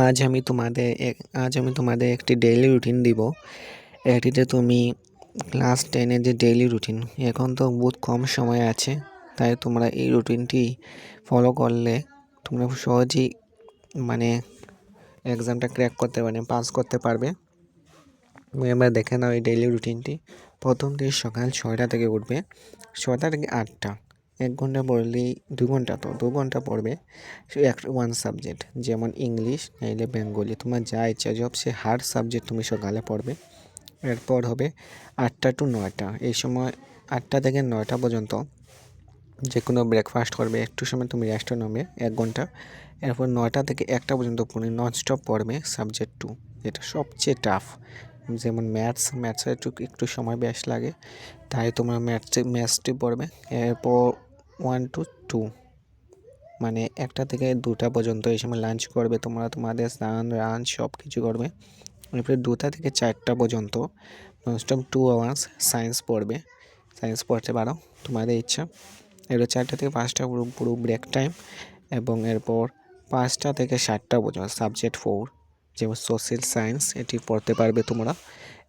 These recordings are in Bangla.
আজ আমি তোমাদের আজ আমি তোমাদের একটি ডেইলি রুটিন দিব। এটিতে তুমি ক্লাস টেনের যে ডেইলি রুটিন এখন তো বহুত কম সময় আছে, তাই তোমরা এই রুটিনটি ফলো করলে তোমরা সহজেই মানে এক্সামটা ক্র্যাক করতে পারবে পাস করতে পারবে। তুমি এবার দেখে নাও এই ডেইলি রুটিনটি প্রথম দিন সকাল ছয়টা থেকে উঠবে, ছয়টা থেকে আটটা। এক ঘণ্টা পড়লেই দু ঘণ্টা তো, দু ঘণ্টা পড়বে সে একটা ওয়ান সাবজেক্ট যেমন ইংলিশ নাইলে বেঙ্গলি তোমার যা ইচ্ছা জব সে হার্ড সাবজেক্ট তুমি সকালে পড়বে। এরপর হবে আটটা টু নয়টা। এই সময় আটটা থেকে নয়টা পর্যন্ত যে কোনো ব্রেকফাস্ট করবে, একটু সময় তুমি রেস্ট নেবে এক ঘণ্টা। এরপর নয়টা থেকে একটা পর্যন্ত তুমি নন স্টপ পড়বে সাবজেক্ট টু যেটা সবচেয়ে টাফ যেমন ম্যাথস ম্যাথসে একটু একটু সময় বেশ লাগে, তাই তোমার ম্যাথসে ম্যাথসটি পড়বে। এরপর ওয়ান টু টু মানে একটা থেকে দুটা পর্যন্ত এই সময় লাঞ্চ করবে, তোমরা তোমাদের স্নান, রান সব কিছু করবে। এরপরে দুটা থেকে চারটা পর্যন্ত ননস্টপ টু আওয়ার্স সায়েন্স পড়বে। সায়েন্স পড়তে পারো, তোমাদের ইচ্ছা। এরপর চারটা থেকে পাঁচটা পুরো পুরো ব্রেক টাইম এবং এরপর পাঁচটা থেকে সাতটা পর্যন্ত সাবজেক্ট ফোর যেমন সোশ্যাল সায়েন্স এটি পড়তে পারবে তোমরা।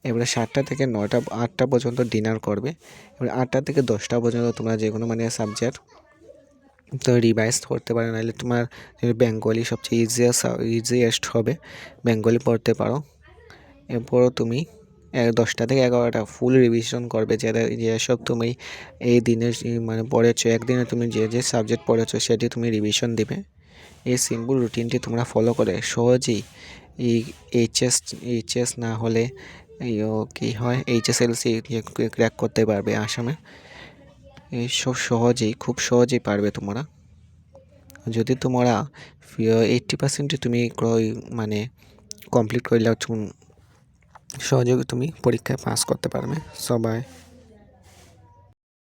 এবারে সাতটা থেকে নয়টা, আটটা পর্যন্ত ডিনার করবে। এবার আটটা থেকে দশটা পর্যন্ত তোমরা যে কোনো মানে সাবজেক্ট তো রিভাইজ করতে পারো। নাহলে তোমার বেঙ্গলি সবচেয়ে ইজিয়েস্ট ইজিয়েস্ট হবে। বেঙ্গলি পড়তে পারো। এরপরও তুমি দশটা থেকে এগারোটা ফুল রিভিশন করবে। যেটা যেসব তুমি এই দিনে মানে পড়েছো, একদিনে তুমি যে যে সাবজেক্ট পড়েছো, সেটি তুমি রিভিশন দিবে। এই সিম্পল রুটিনটি তোমরা ফলো করে। সহজেই এই এইচএস এইচএস না হলে কী হয় এইচএসএলসি ক্র্যাক করতে পারবে আসামে। এইসব সহজেই, খুব সহজেই পারবে তোমরা। যদি তোমরা এইট্টি পার্সেন্টে তুমি মানে কমপ্লিট করলে সহজে তুমি পরীক্ষায় পাস করতে পারবে। সবাই